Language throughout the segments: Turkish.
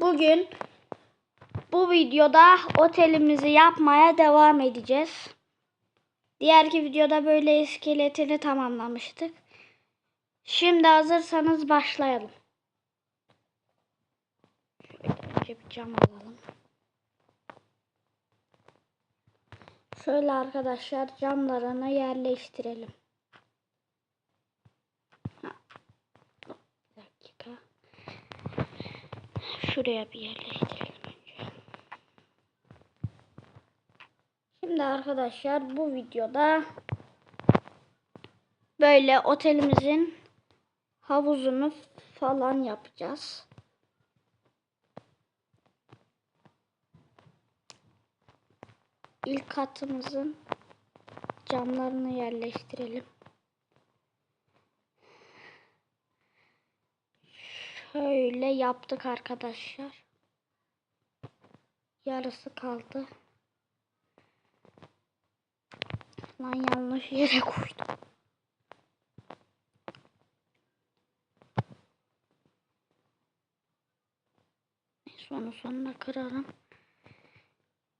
bugün bu videoda otelimizi yapmaya devam edeceğiz. Diğerki videoda böyle iskeletini tamamlamıştık. Şimdi hazırsanız başlayalım. Önce bir cam alalım. Şöyle arkadaşlar camlarını yerleştirelim. Ha. Bir dakika. Şuraya bir yerleştirelim önce. Şimdi arkadaşlar bu videoda böyle otelimizin havuzunu falan yapacağız. İlk katımızın camlarını yerleştirelim. Şöyle yaptık arkadaşlar. Yarısı kaldı. Lan yanlış yere koydum. Sonu sonuna kırarım.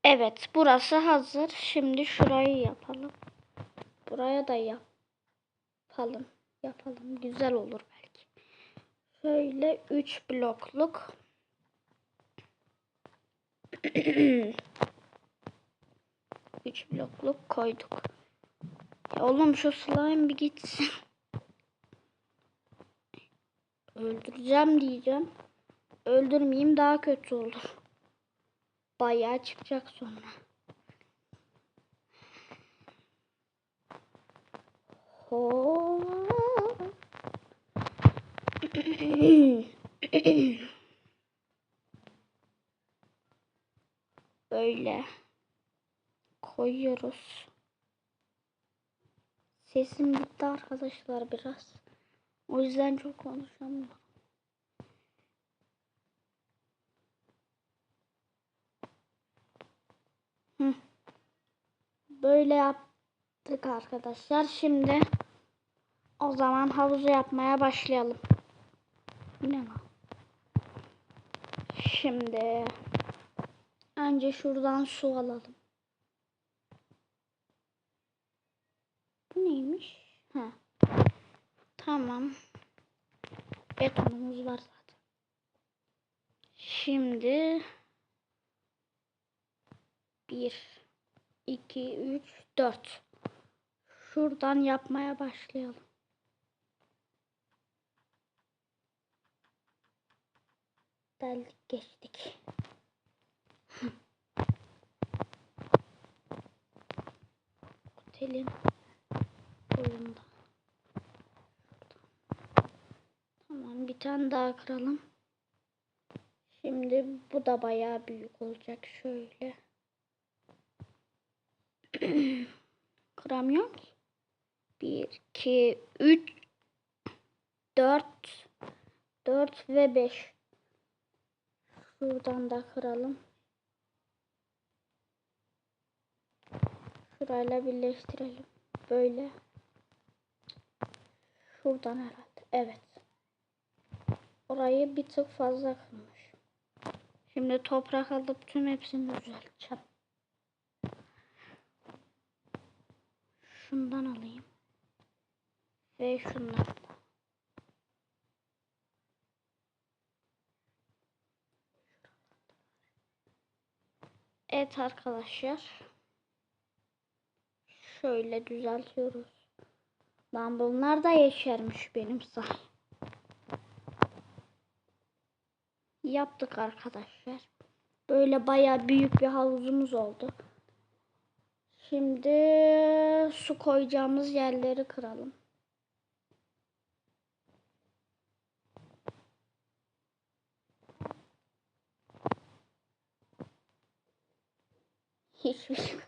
Evet burası hazır. Şimdi şurayı yapalım. Buraya da yapalım. Yapalım. Güzel olur belki. Şöyle 3 blokluk. Üç blokluk koyduk. Ya oğlum şu slime bir gitsin. Öldüreceğim diyeceğim. Öldürmeyeyim daha kötü olur. Bayağı çıkacak sonra. Ho. Böyle koyuyoruz. Sesim bitti arkadaşlar biraz. O yüzden çok konuşamıyorum. Böyle yaptık arkadaşlar. Şimdi o zaman havuzu yapmaya başlayalım. Ne lan? Şimdi önce şuradan su alalım. Bu neymiş? Ha. Tamam. Betonumuz var zaten. Şimdi 1 2 3 4 Şuradan yapmaya başlayalım. Deldik geçtik. Otelin boyunda. Tamam bir tane daha kıralım. Şimdi bu da bayağı büyük olacak. Şöyle. Kıramıyorum ki. 1, 2, 3, 4, 4 ve 5. Şuradan da kıralım. Şurayla birleştirelim. Böyle. Şuradan herhalde. Evet. Orayı bir tık fazla kırmış. Şimdi toprak alıp tüm hepsini düzelteceğim. Şundan alayım. Ve şundan Evet arkadaşlar. Şöyle düzeltiyoruz. Lan bunlar da yeşermiş benim say. Yaptık arkadaşlar. Böyle baya büyük bir havuzumuz oldu. Şimdi su koyacağımız yerleri kıralım. Hiçbir şey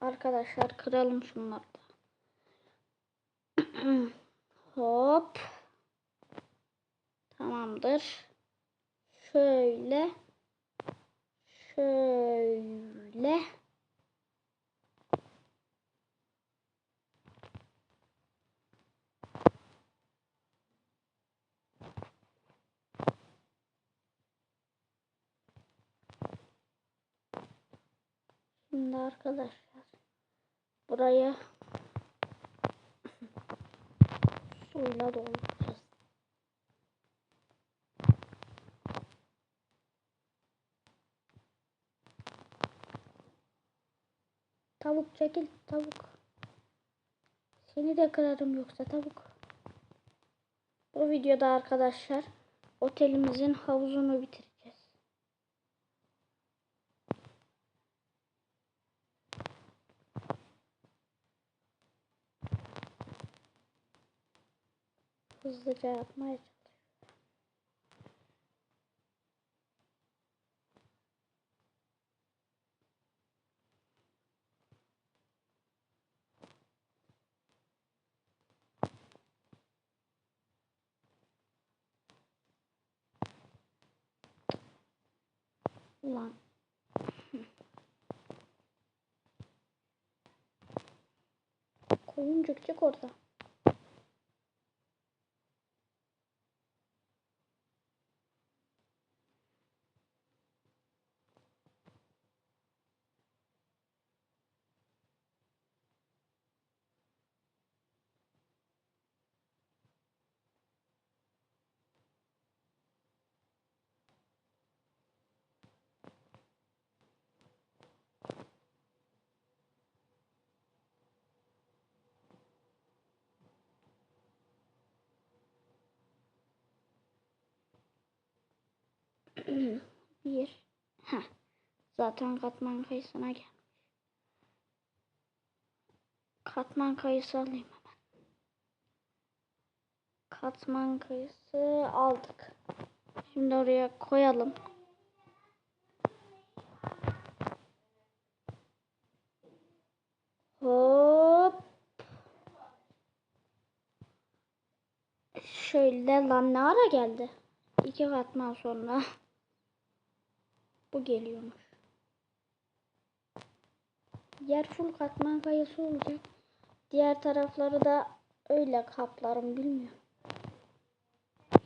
Arkadaşlar kıralım şunları da. Hop. Tamamdır. Şöyle. Şöyle. Şimdi arkadaşlar buraya suyla dolduracağız. Tavuk çekil tavuk. Seni de kırarım yoksa tavuk. Bu videoda arkadaşlar otelimizin havuzunu bitireceğiz. Hızlıca yapmaya çalışıyorum. Ulan. Koyuncuk çık orada. Bir. Heh. Zaten katman kayısına gelmiş. Katman kayısı alayım hemen. Katman kayısı aldık. Şimdi oraya koyalım. Hop. Şöyle lan ne ara geldi? İki katman sonra. Bu geliyormuş. Yer full katman kayası olacak. Diğer tarafları da öyle kaplarım bilmiyorum.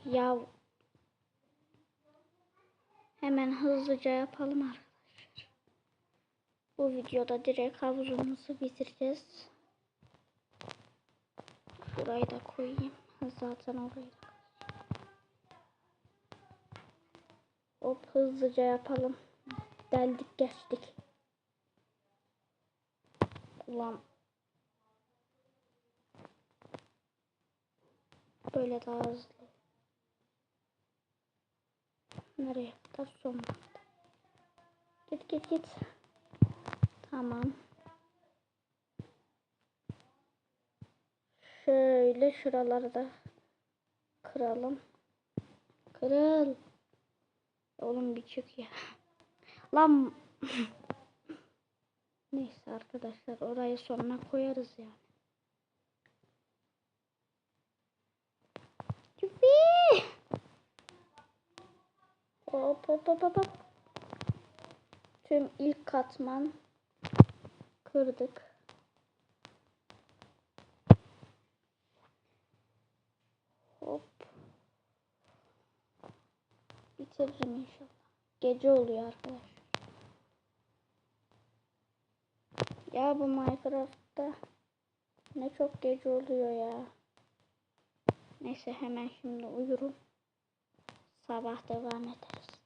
Ya hemen hızlıca yapalım arkadaşlar. Bu videoda direkt havuzumuzu bitireceğiz. Şurayı da koyayım. Zaten orayı da Hop hızlıca yapalım. Deldik geçtik. Ulan. Böyle daha hızlı. Nereye kadar son. Git git git. Tamam. Şöyle şuraları da kıralım. Kırıl. Oğlum bir çık ya. Lan. Neyse arkadaşlar orayı sonuna koyarız yani. Hop hop hop hop. hop. Tüm ilk katman kırdık. Hop. Bitiririm inşallah. Gece oluyor arkadaşlar. Ya bu Minecraft'ta ne çok gece oluyor ya. Neyse hemen şimdi uyurum. Sabah devam ederiz.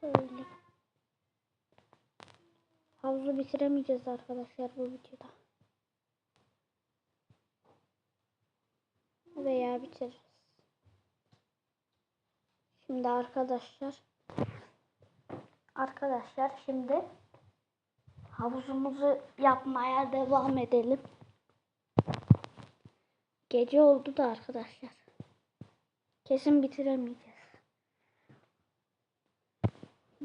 Şöyle. Havuzu bitiremeyeceğiz arkadaşlar bu videoda. Veya bitiririz. Şimdi arkadaşlar arkadaşlar şimdi havuzumuzu yapmaya devam edelim. Gece oldu da arkadaşlar. Kesin bitiremeyeceğiz.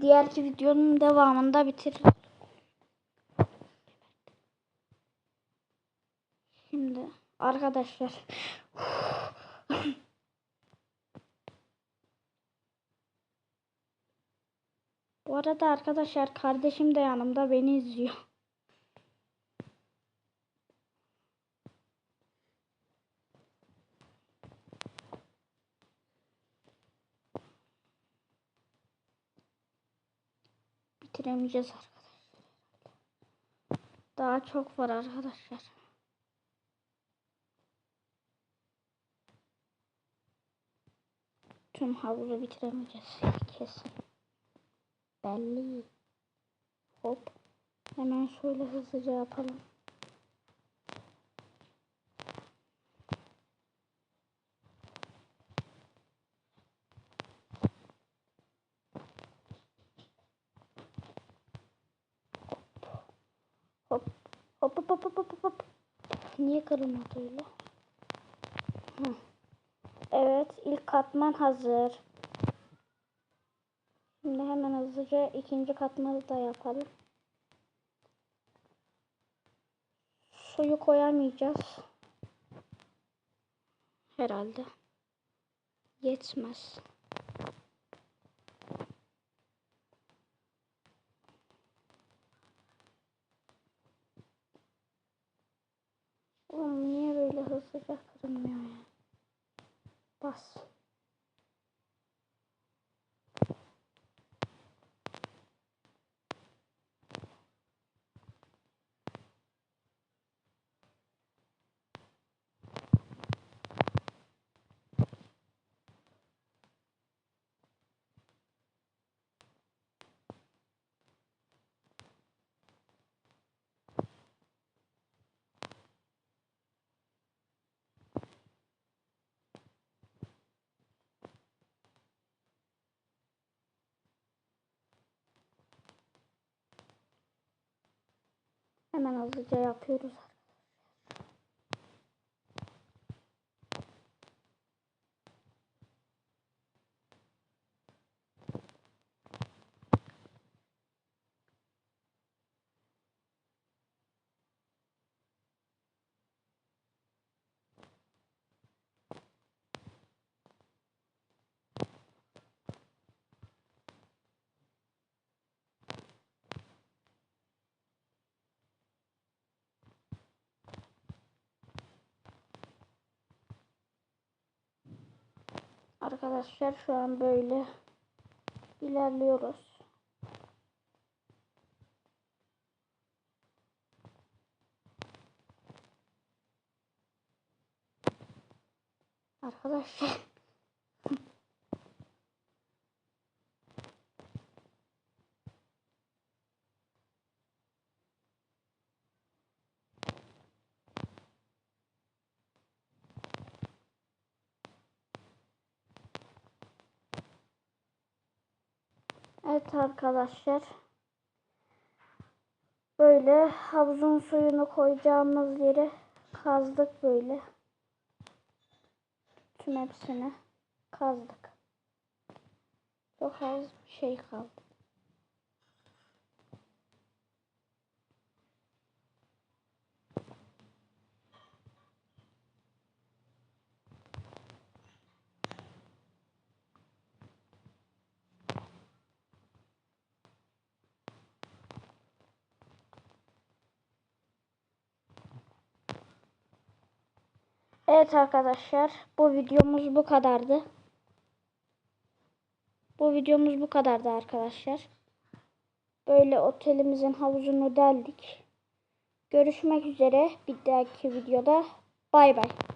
Diğerki videonun devamında bitiririz. Arkadaşlar. Bu arada arkadaşlar kardeşim de yanımda beni izliyor. Bitiremeyeceğiz arkadaşlar. Daha çok var arkadaşlar. Tüm havuzu bitiremeyeceğiz kesin. Belli. Hop. Hemen şöyle hızlıca yapalım. Hop hop hop hop hop hop. Niye kırılmadı öyle? Evet ilk katman hazır. Şimdi hemen hızlıca ikinci katmanı da yapalım. Suyu koyamayacağız. Herhalde. Yetmez. Oğlum niye böyle hızlıca kırılmıyor ya? Bas. Hemen hızlıca yapıyoruz. Arkadaşlar şu an böyle ilerliyoruz. Arkadaşlar Evet arkadaşlar. Böyle havuzun suyunu koyacağımız yeri kazdık böyle. Tüm hepsini kazdık. Çok az bir şey kaldı. Evet arkadaşlar bu videomuz bu kadardı. Bu videomuz bu kadardı arkadaşlar. Böyle otelimizin havuzunu deldik. Görüşmek üzere bir dahaki videoda. Bay bay.